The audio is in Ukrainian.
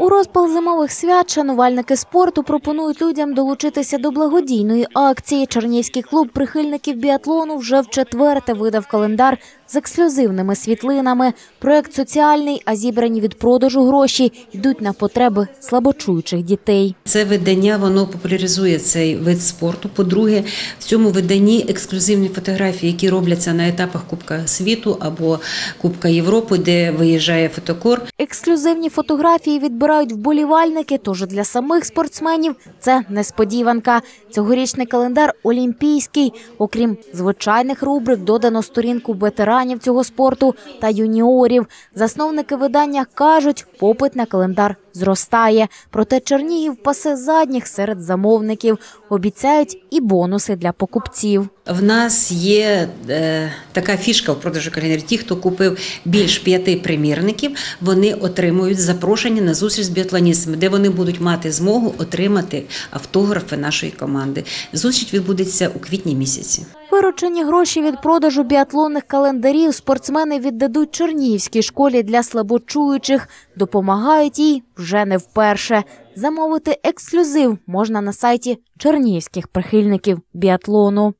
У розпал зимових свят шанувальники спорту пропонують людям долучитися до благодійної акції. Чернівський клуб прихильників біатлону вже в четверте видав календар з ексклюзивними світлинами. Проект соціальний, а зібрані від продажу гроші йдуть на потреби слабочуючих дітей. Це видання воно популяризує цей вид спорту. По-друге, в цьому виданні ексклюзивні фотографії, які робляться на етапах Кубка світу або Кубка Європи, де виїжджає фотокор. Ексклюзивні фотографії відбирають вболівальники, тож для самих спортсменів це несподіванка. Цьогорічний календар олімпійський. Окрім звичайних рубрик, додано сторінку ветеранів цього спорту та юніорів. Засновники видання кажуть, попит на календар зростає. Проте Чернігів пасе задніх серед замовників. Обіцяють і бонуси для покупців. В нас є е, така фішка в продажу календарів. Ті, хто купив більш п'яти примірників, вони отримують запрошення на зустріч з біатлоністами, де вони будуть мати змогу отримати автографи нашої команди. Зустріч відбудеться у квітні місяці. Виручені гроші від продажу біатлонних календарів спортсмени віддадуть Чернігівській школі для слабочуючих. Допомагають їй вже не вперше. Замовити ексклюзив можна на сайті чернігівських прихильників біатлону.